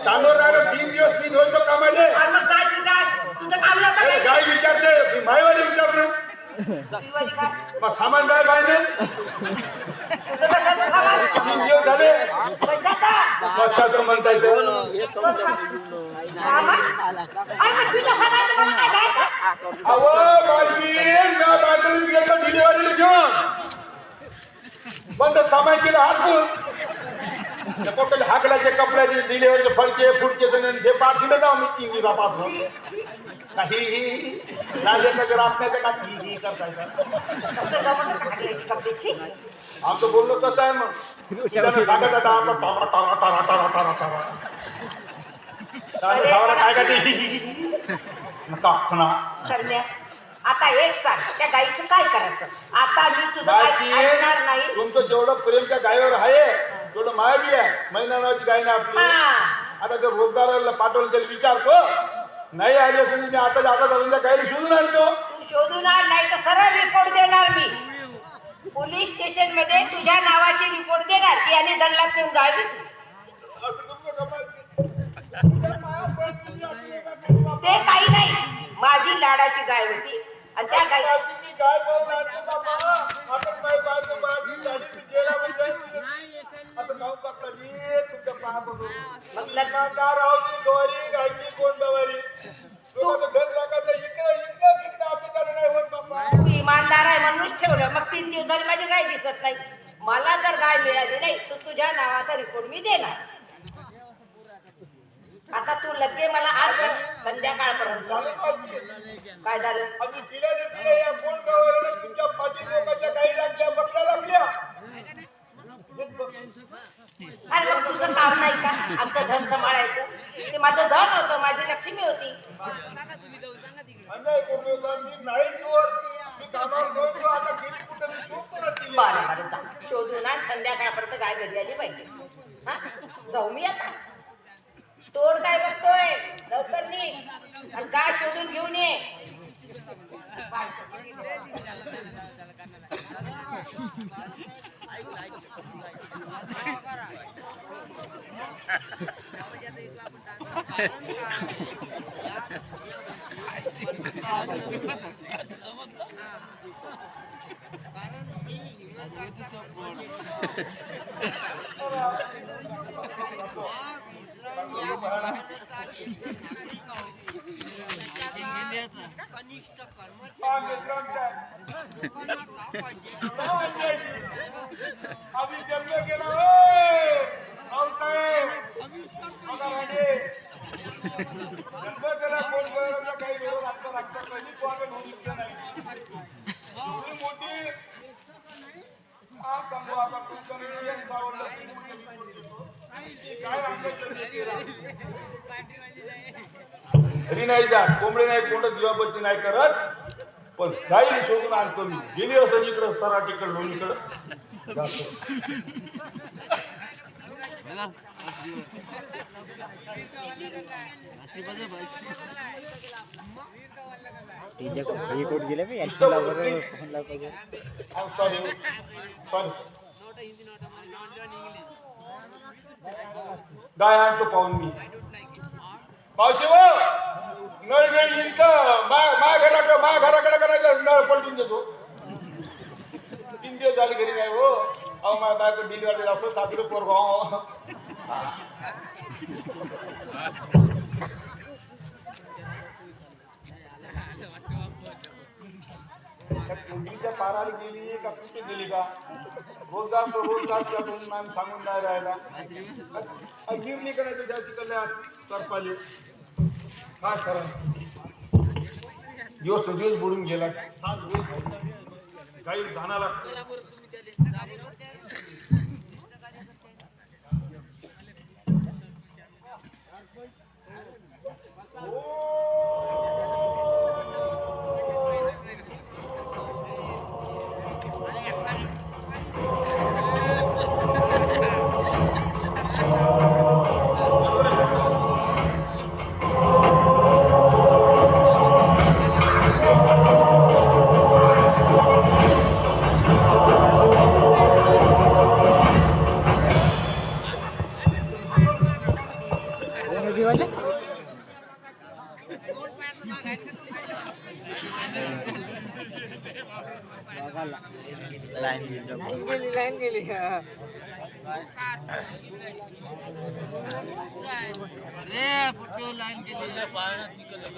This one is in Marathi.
सांगून राहिलो तीन दिवस मी धुवतो कामाले आणि मग काय तू काय तुझं काम नव्हतं अरे काय? गाय विचारते मी मायवाले विचारलो दिवाळी काय? मग सामान काय पाहिजे तुझं कशाचं सामान? तीन दिवस झाले कशाचा? कशाचं म्हणता येतं सामान? अरे मग तुझ्या सामानाचं मला काय घ्यायचं? अहो बालकी ना बाटलीत गेलं डिलिव्हरीला घेऊन बंद सामान केलं हारपून पोटाला हाकलाचे कपड्याचे डिलिव्हरीचे फडके सगळे हे पाठ दिलं जाऊ मी तीन दिवसा पाठवून काही ही राजाच्या रात्याच्या का ही ही? आमचं बोललो कसं आहे मग. सांगत आता आपण टारा टारा टारा टारा टारा टारा त्यानं सावरा काय का? ते टाकणा करण्या आता एक सांग त्या गाईचं काय करायचं? आता मी तुझं काय नाही? तुमचं जेवढं प्रेम त्या गायीवर आहे तेवढं माया बी आहे. महिना नावाची गाय ना आपली. हा. आता जर रोजगाराला पाठवलं त्याला विचारतो नाही आली असेल मी आता आता जाऊन त्या गायला शोधून आणतो. तू शोधून आण नाही तर सरळ रिपोर्ट देणार मी. पोलीस स्टेशनमध्ये तुझ्या नावाची रिपोर्ट देणार की याने दंडलात नेऊन गाय ते काही नाही. माझी लाडाची गाय होती. आणि त्या मी गाय असं काहून करता तुमच्या गवारी कोण गवारी घर लागायचं इकडं इकडं चालू नाही होत इमानदार आहे म्हणूनच ठेवलं. मग तीन दिवस झाली माझी गाय दिसत नाही. मला जर गाय मिळाली नाही तर तुझ्या नावाचा रिपोर्ट मी देणार. आता तू लगे मला आज संध्याकाळपर्यंत झालं पाहिजे काय झालं आम्ही पिढ्याने पिढ्या या कोण गावाला तुमच्या पाठी लोकांच्या काही लागल्या बकऱ्या लागल्या अरे मग तुझं काम नाही का? आमचं धन सांभाळायचं. ते माझं धन होतं माझी लक्ष्मी होती. अन्याय करू नका मी नाही जोर मी कामावर नव्हतो आता गेली कुठं? मी शोधतो ना तिला बरं बरं जा. शोधून आण संध्याकाळपर्यंत गाय घरी आली पाहिजे. हा? जाऊ मी आता. तोड काय बघतोय? लवकर आणि गाय शोधून घेऊन ये. हा मित्रांचा हा अन्यायची. आम्ही जन्म गेला होय भाऊसाहेब बघा राणे. जन्म गेला कोण करायला काही वेळ लागतं लागतं कधी तो आता होऊ शकलं नाही तुम्ही मोठी सांगू आता तुमचं काय घरी नाही जात कोंबडे नाही कोंड दिवाबत्ती नाही करत. पण काही शोधून आणतो मी. गेली असं इकडं सराटीकडं लोणीकडं. जातो. कोट. गाय आणतो पाहून मी. पावशी हो नळ गळ मा घराकडे मा घराकडे करायचं नळ पलटून देतो. तीन दिवस झाले घरी नाही हो. अहो माझ्या बायको डिलिव्हरी असं साजरं पोरगाव कुंडीच्या पाराला गेली का कुठे गेली का? रोजगार तो रोजगारच्या मॅम सांगून नाही राहिला. गिरणी करायचं त्या तिकडल्या तरपाली काय खरं दिवस तो दिवस बुडून गेला. काही जाणं लागतं ઊભી હોય લાઈન ગેલી લાઈન ગેલી